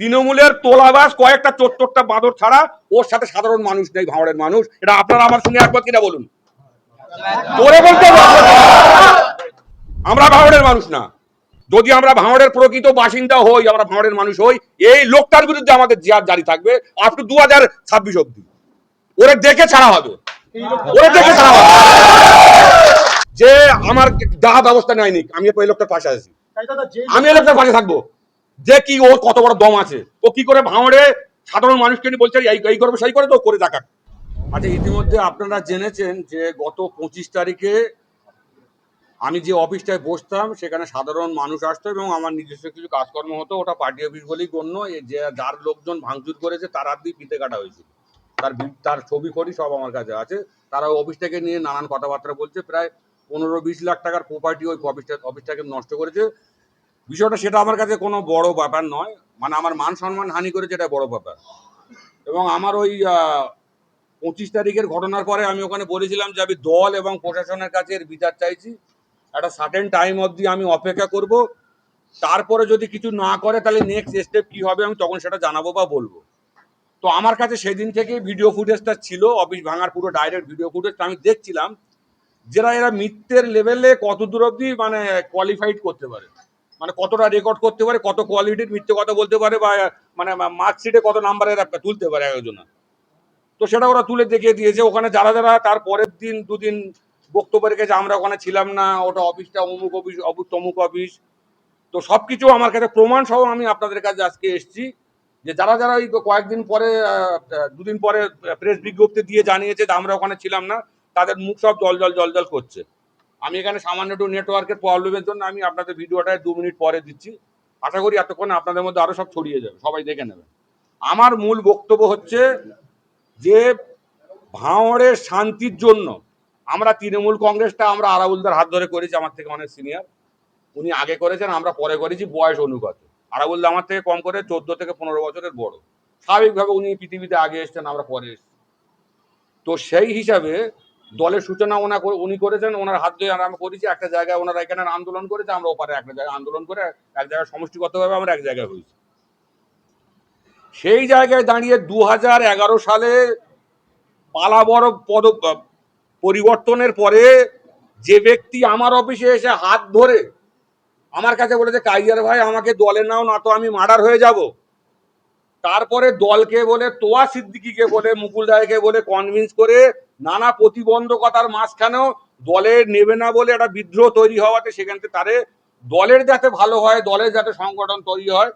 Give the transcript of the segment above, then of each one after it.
তৃণমূলের তোলাবাস কয়েকটা চোট্টটা বাঁদর ছাড়া ওর সাথে সাধারণ মানুষ নেই ভাঙড়ের মানুষ এটা আপনারা আমার সঙ্গে একবার কিনা বলুন আমরা ভাঙড়ের মানুষ না যদি আমরা ভাঙড়ের প্রকৃত বাসিন্দা হই আমরা ভাঙড়ের মানুষ হই এই লোকটার বিরুদ্ধে আমাদের জিয়ার জারি থাকবে আপ টু দু হাজার ছাব্বিশ অব্দি ওরে দেখে ছাড়া হবে ওরে দেখে ছাড়া হবে যে আমার যাহা ব্যবস্থা নেয়নি আমি এই লোকটার পাশে আছি যে আমি এই লোকটার পাশে থাকব যে কি ওর কত বড় দম আছে? ও কি করে ভাঙড়ে সাধারণ মানুষকে নিয়ে বলছে, এই এই করবে সেই করে তো, করে দেখাক। আচ্ছা ইতিমধ্যে আপনারা জেনেছেন যে গত পঁচিশ তারিখে আমি যে অফিসটায় বসতাম, সেখানে সাধারণ মানুষ আসতো এবং আমার নিজস্ব কিছু কাজকর্ম হতো। ওটা পার্টি অফিস বলেই গণ্য। যে যার লোকজন ভাঙচুর করেছে, তার হাত দিয়ে ফিতে কাটা হয়েছিল। তার তার ছবি খড়ি সব আমার কাছে আছে। তারা অফিসটাকে নিয়ে নানান কথাবার্তা বলছে। প্রায় পনেরো বিশ লাখ টাকার প্রপার্টি ওই অফিসটা, অফিসটাকে নষ্ট করেছে। বিষয়টা সেটা আমার কাছে কোনো বড় ব্যাপার নয়। মানে আমার মান সম্মান হানি করেছে এটা বড় ব্যাপার। এবং আমার ওই পঁচিশ তারিখের ঘটনার পরে আমি ওখানে বলেছিলাম যে আমি দল এবং প্রশাসনের কাছে এর বিচার চাইছি। একটা সার্টেন টাইম অবধি আমি অপেক্ষা করব। তারপরে যদি কিছু না করে তাহলে নেক্সট স্টেপ কি হবে আমি তখন সেটা জানাব বা বলব। তো আমার কাছে সেদিন থেকে ভিডিও ফুটেজটা ছিল অফিস ভাঙার পুরো ডাইরেক্ট ভিডিও ফুটেজটা আমি দেখছিলাম। যারা এরা মিথ্যের লেভেলে কত দূর অবধি মানে কোয়ালিফাইড করতে পারে। মানে কতটা রেকর্ড করতে পারে, কত কোয়ালিটির মিথ্যে কথা বলতে পারে বা মানে মার্কশিটে কত নাম্বারের একটা তুলতে পারে একজন তো সেটা ওরা তুলে দেখিয়ে দিয়েছে। ওখানে যারা যারা তার পরের দিন, দুদিন বক্তব্য রেখেছে, আমরা ওখানে ছিলাম না, ওটা অফিসটা অমুক অফিস অমুক তমুক অফিস তো সব কিছু আমার কাছে প্রমাণ সহ আমি আপনাদের কাছে আজকে এসেছি যে যারা যারা ওই কয়েকদিন পরে দুদিন পরে প্রেস বিজ্ঞপ্তি দিয়ে জানিয়েছে যে আমরা ওখানে ছিলাম না, তাদের মুখ সব জল জল জল জল করছে। আমি এখানে সামান্য একটু নেটওয়ার্কের প্রবলেমের জন্য আমি আপনাদের ভিডিওটা দু মিনিট পরে দিচ্ছি। আশা করি এতক্ষণ আপনাদের মধ্যে আরও সব ছড়িয়ে যাবে, সবাই দেখে নেবে আমার মূল বক্তব্য হচ্ছে যে ভাঁড়ের শান্তির জন্য আমরা তৃণমূল কংগ্রেসটা আমরা আরাবুলদার হাত ধরে করেছি, আমার থেকে অনেক সিনিয়র উনি আগে করেছেন, আমরা পরে করেছি, বয়স অনুপাতে। আরাবুল্লাহ আমার থেকে কম করে চোদ্দ থেকে পনেরো বছরের বড়। স্বাভাবিকভাবে উনি পৃথিবীতে আগে এসছেন, আমরা পরে এসেছি। তো সেই হিসাবে দলের সূচনা ওনা উনি করেছেন, ওনার হাত ধরে আমরা করেছি, একটা জায়গায় ওনারা এখানে আন্দোলন করেছে, আমরা ওপারে একটা জায়গায় আন্দোলন করে এক জায়গায় সমষ্টিগতভাবে আমরা এক জায়গায় হয়েছি। সেই জায়গায় দাঁড়িয়ে দু সালে পালাবর পদ পরিবর্তনের পরে যে ব্যক্তি আমার অফিসে এসে হাত ধরে আমার কাছে বলেছে, কাইজার ভাই, আমাকে দলে নাও, না তো আমি মার্ডার হয়ে যাব। তারপরে দলকে বলে তোয়া সিদ্দিকিকে বলে মুকুল রায়কে বলে কনভিন্স করে নানা প্রতিবন্ধকতার মাঝখানেও দলে নেবে না বলে একটা বিদ্রোহ তৈরি হওয়াতে সেখান থেকে তারে দলের যাতে ভালো হয় দলের যাতে সংগঠন তৈরি হয়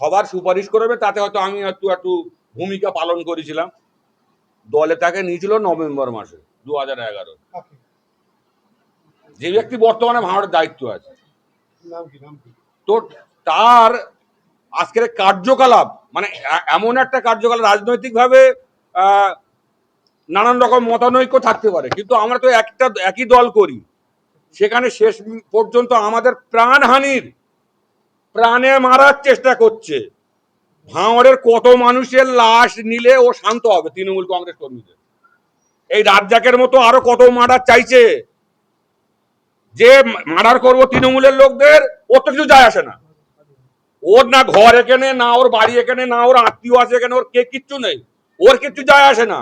সবার সুপারিশ করবে তাতে হয়তো আমি একটু একটু ভূমিকা পালন করেছিলাম। দলে তাকে নিয়েছিল নভেম্বর মাসে দু হাজার এগারো যে ব্যক্তি বর্তমানে ভাঙড়ের দায়িত্ব আছে। তো তার আজকের কার্যকলাপ মানে এমন একটা কার্যকলাপ রাজনৈতিকভাবে নানান রকম মতানৈক্য থাকতে পারে। কিন্তু আমরা তো একটা, একই দল করি। সেখানে শেষ পর্যন্ত আমাদের প্রাণহানির, প্রাণে মারার চেষ্টা করছে। ভাঙড়ের কত মানুষের লাশ নিলে ও শান্ত হবে তৃণমূল কংগ্রেস কর্মীদের। এই রাজ্জাকের মতো আরও কত মার্ডার চাইছে? যে মার্ডার করব তৃণমূলের লোকদের ওর তো কিছু যায় আসে না। ওর না ঘর এখানে, না ওর বাড়ি এখানে, না ওর আত্মীয় আছে এখানে, ওর কে কিচ্ছু নেই। ওর কিচ্ছু যায় আসে না।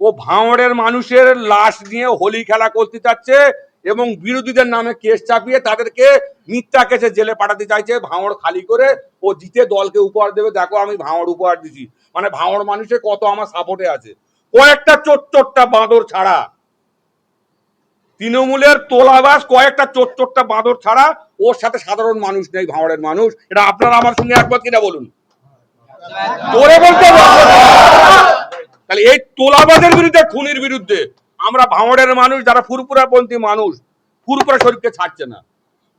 ও ভাঁড়ের মানুষের লাশ নিয়ে হোলি খেলা করতে চাচ্ছে এবং বিরোধীদের নামে কেস চাপিয়ে তাদেরকে মিথ্যা কেসে জেলে পাঠাতে চাইছে ভাঁড় খালি করে ও জিতে দলকে উপহার দেবে। দেখো আমি ভাঁড় উপহার দিছি। মানে ভাঁড় মানুষের কত আমার সাপোর্টে আছে। কয়েকটা চোট্টটা বাঁদর ছাড়া। তৃণমূলের তোলাবাস কয়েকটা চোট্টটা বাঁদর ছাড়া ওর সাথে সাধারণ মানুষ নেই ভাঁড়ের মানুষ। এটা আপনারা আমার সঙ্গে একবার কিনা বলুন? তাহলে এই তোলাবাজের বিরুদ্ধে, খুনির বিরুদ্ধে আমরা ভাঁড়ের মানুষ, যারা ফুরপুরাপন্থী মানুষ ফুরপুরা শরীফকে ছাড়ছে না।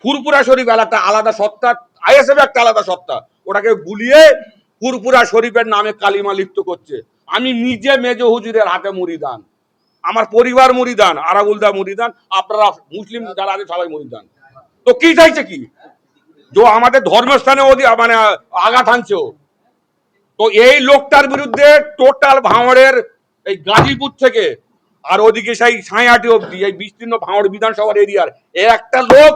ফুরপুরা শরীফ একটা আলাদা সত্তা, আইএসএফ একটা আলাদা সত্তা। ওটাকে গুলিয়ে ফুরপুরা শরীফের নামে কালিমা লিপ্ত করছে। আমি নিজে মেজ হুজুরের হাতে মুড়িদান। আমার পরিবার মুড়িদান, আরাবুলদা মুড়িদান। আপনারা মুসলিম যারা আছে সবাই মুড়িদান। তো কি চাইছে কি? যে আমাদের ধর্মস্থানে ওদি মানে আঘাত আনছে ও। তো এই লোকটার বিরুদ্ধে টোটাল ভাঁড়ের এই গাজীপুর থেকে, আর ওদিকে সেই সাঁয়াটি অব্দি এই বিস্তীর্ণ ভাঁড় বিধানসভার এরিয়ার এ একটা লোক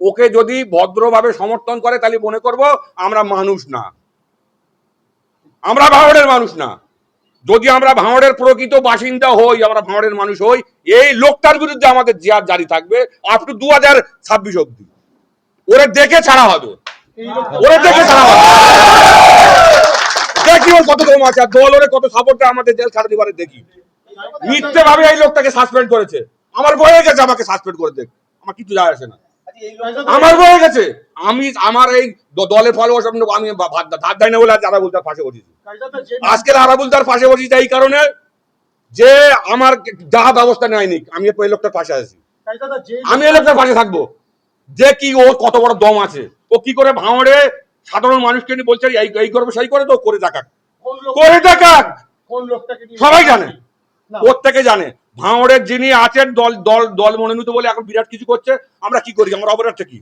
ওকে যদি ভদ্রভাবে সমর্থন করে, তাহলে মনে করব আমরা মানুষ না। আমরা ভাঙড়ের মানুষ না। যদি আমরা ভাঙড়ের প্রকৃত বাসিন্দা হই, আমরা ভাঙড়ের মানুষ হই, এই লোকটার বিরুদ্ধে আমাদের জিয়ার জারি থাকবে আপ টু দু হাজার ছাব্বিশ অব্দি ওরে দেখে ছাড়া হবে। ওরে দেখে ছাড়া হবে। দেখি ওর কত দম আছে দল ওরে কত সাপোর্ট আমাদের জেল ছাড়া দিবারে দেখি। মিথ্যে ভাবে এই লোকটাকে সাসপেন্ড করেছে। আমার বয়ে গেছে আমাকে সাসপেন্ড করে দেখ। আমার কিছু যায় আসে না। আমার বয়ে গেছে। আমি আমার এই দ- দলের ফলোয়ার আমি ধার দেয় না বলে আজ আরাবুল তার পাশে বসেছি। আজকের আরাবুল তার পাশে বসেছি এই কারণে যে আমার যা ব্যবস্থা নেয়নি আমি এই লোকটার পাশে আছি। আমি এই লোকটার পাশে থাকব। যে কি ওর কত বড় দম আছে। ও কি করে ভাঙড়ে সাধারণ মানুষকে নিয়ে বলছে এই করবে সেই করে তো করে দেখাক। করে দেখাক। সবাই জানে। প্রত্যেকে জানে ভাঙড়ের যিনি আছেন দল দল দল মনোনীত বলে এখন বিরাট কিছু করছে আমরা কি করি আমার অপরাধটা কি?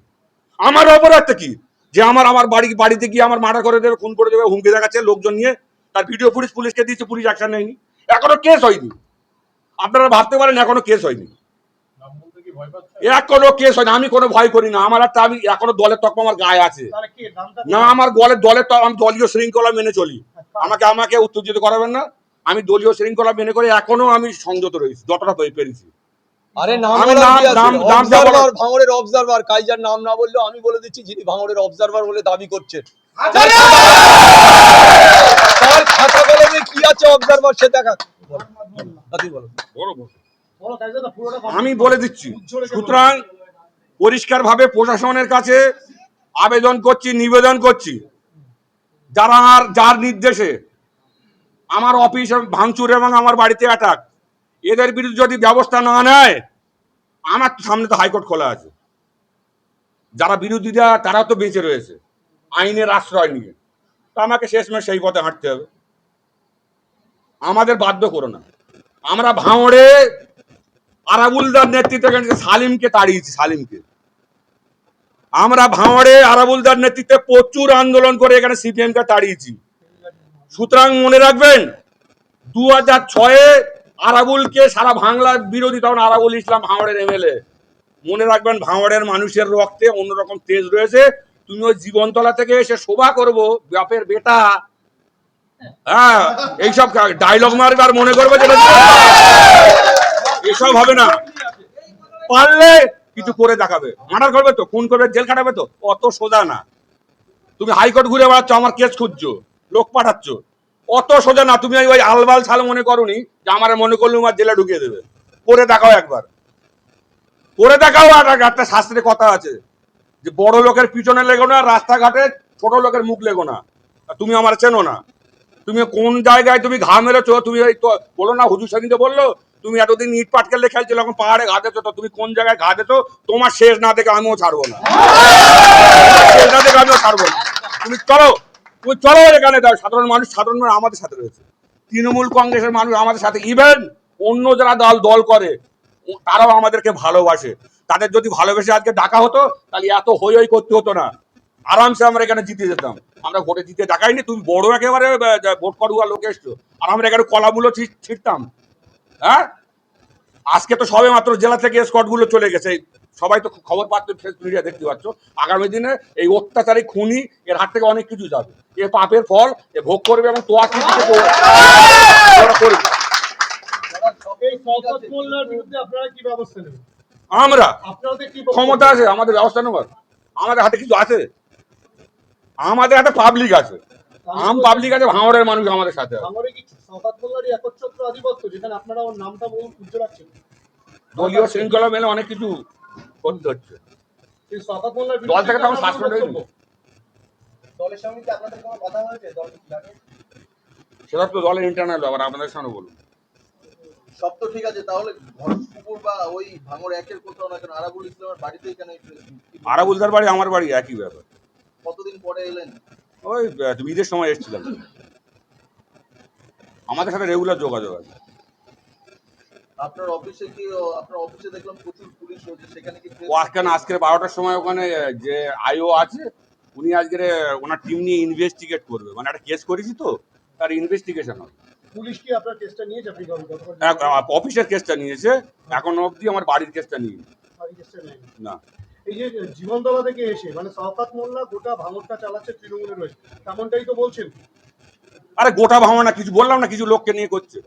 আমার অপরাধটা কি? যে আমার আমার বাড়ি বাড়িতে গিয়ে আমার মার্ডার করে দেবে খুন করে দেবে হুমকি দেখাচ্ছে লোকজন নিয়ে তার ভিডিও পুলিশ পুলিশকে দিয়েছে পুলিশ অ্যাকশন নেয়নি। এখনও কেস হয়নি। আপনারা ভাবতে পারেন এখনও কেস হয়নি। এখনও কেস হয়নি আমি কোনো ভয় করি না আমার একটা আমি এখনও দলের তকমা আমার গায়ে আছে। না আমার দলের দলের আমি দলীয় শৃঙ্খলা মেনে চলি। আমাকে আমাকে উত্তেজিত করাবেন না। আমি দলীয় শৃঙ্খলা মেনে করে এখনও আমি সংযত রয়েছি যতটা পেরেছি। আরে নাম আমি বলার নাম- নাম- অবজারভার ভাঙড়ের অবজারভার কাইজার নাম না বললেও আমি বলে দিচ্ছি যিনি ভাঙড়ের অবজারভার বলে দাবি করছেন। তার খাতা কলমে কি আছে অবজারভার সে দেখা দাদি বলো। আমি বলে দিচ্ছি সুতরাং পরিষ্কারভাবে প্রশাসনের কাছে আবেদন করছি নিবেদন করছি। যারা যার নির্দেশে আমার অফিস ভাঙচুর এবং আমার বাড়িতে অ্যাটাক এদের বিরুদ্ধে যদি ব্যবস্থা না নেয়, আমার সামনে তো হাইকোর্ট খোলা আছে। যারা বিরোধীরা, তারা তো বেঁচে রয়েছে, আইনের আশ্রয় নিয়ে। তো আমাকে শেষমেশ সেই পথে হাঁটতে হবে। আমাদের বাধ্য করো না। আমরা ভাঁড়ে আরাবুলদার নেতৃত্বে সালিমকে তাড়িয়েছি, সালিমকে। আমরা ভাঁড়ে আরাবুলদার নেতৃত্বে প্রচুর আন্দোলন করে এখানে সিপিএম কে তাড়িয়েছি। সুতরাং মনে রাখবেন দু হাজার ছয়ে আরাবুলকে সারা বাংলার বিরোধী তখন আরাবুল ইসলাম ভাঁড়ের এমএলএ। মনে রাখবেন ভাঁড়ের মানুষের রক্তে অন্যরকম তেজ রয়েছে। তুমি ওই জীবনতলা থেকে এসে শোভা করব, বাপের বেটা। হ্যাঁ এইসব ডায়লগ মারবে আর মনে করবে এসব হবে না। পারলে কিছু করে দেখাবে। মার্ডার করবে তো, খুন করবে, জেল কাটাবে তো, অত সোজা না। তুমি হাইকোর্ট ঘুরে বেড়াচ্ছ, আমার কেস খুঁজছো। লোক পাঠাচ্ছ। অত সোজা না, তুমি ওই আলবাল ছাল মনে করনি যে আমার মনে করলে আমার জেলে ঢুকিয়ে দেবে। পরে দেখাও একবার। পরে দেখাও একটা শাস্ত্রে কথা আছে যে বড় লোকের পিছনে লেগো না, রাস্তাঘাটে ছোট লোকের মুখ লেগো না। তুমি আমার চেনো না। তুমি কোন জায়গায় তুমি ঘা মেরেছো, তুমি তো বলো না, হুজুর সেদিনকে বলল, তুমি এতদিন ইট পাটকেলে খেলছিল এখন পাহাড়ে ঘা তো তুমি কোন জায়গায় ঘা দিচ্ছ তোমার শেষ না দেখে আমিও ছাড়বো না। শেষ না দেখে আমিও ছাড়বো না। তুমি চলো। চলো এখানে দাও। সাধারণ মানুষ সাধারণ মানুষ আমাদের সাথে রয়েছে। তৃণমূল কংগ্রেসের মানুষ আমাদের সাথে ইভেন অন্য যারা দল দল করে তারাও আমাদেরকে ভালোবাসে। তাদের যদি ভালোবেসে আজকে ডাকা হতো, তাহলে এত হই হই করতে হতো না। আরামসে আমরা এখানে জিতে যেতাম। আমরা ভোটে জিতে ডাকাইনি তুমি বড় একেবারে ভোট করুয়া লোক এসছো। আর আমরা এখানে কলাগুলো ছিট- ছিটতাম। হ্যাঁ? আজকে তো সবে মাত্র জেলা থেকে স্কটগুলো চলে গেছে। সবাই তো খবর পাচ্ছ, ফেস মিডিয়া দেখতে পাচ্ছ। আগামী দিনে এই অত্যাচারী খুনি এর হাত থেকে অনেক কিছু যাবে। এ পাপের ফল এ ভোগ করবে এবং তোয়া করবে। আমরা? ক্ষমতা আছে আমাদের ব্যবস্থা নেবার আমাদের হাতে কিছু আছে। আমাদের হাতে পাবলিক আছে। আম পাবলিক আছে ভাঙড়ের মানুষ আমাদের সাথে দলীয় শৃঙ্খলা মেলে অনেক কিছু করতে হচ্ছে। দল থেকে তো আমি আপনার সাসপেন্ড হয়ে বক্তব্য? দলের সঙ্গে কি আপনাদের কোনো কথা হয়েছে? দল সেটা তো দলের ইন্টারনাল ব্যাপার আপনাদের সামনে বলুন। সব তো ঠিক আছে তাহলে ঘরপুকুর বা ওই ভাঙর একের কোথাও না কেন আরাবুল ইসলামের বাড়িতে এখানে আরাবুলদার বাড়ি আমার বাড়ি একই ব্যাপার। কতদিন পরে এলেন? ওই তুমি ঈদের সময় এসেছিলাম। আমাদের সাথে রেগুলার যোগাযোগ আছে। আপনার অফিসে কি আপনার অফিসে দেখলাম প্রচুর পুলিশ রয়েছে সেখানে কি আজকে না আজকের বারোটার সময় ওখানে যে আইও আছে উনি আজকে ওনার টিম নিয়ে ইনভেস্টিগেট করবে। মানে একটা কেস করেছি তো তার ইনভেস্টিগেশন হবে। পুলিশ কি আপনার কেসটা নিয়েছে? আপনি অফিসের কেসটা নিয়েছে। এখন অবধি আমার বাড়ির কেসটা নিয়ে। না। এই যে জীবনতলা থেকে এসে মানে শওকাত মোল্লা গোটা ভাঙরটা চালাচ্ছে তৃণমূলের রয়েছে তেমনটাই তো বলছেন। আরে গোটা ভাঙা না কিছু বললাম না কিছু লোককে নিয়ে করছে।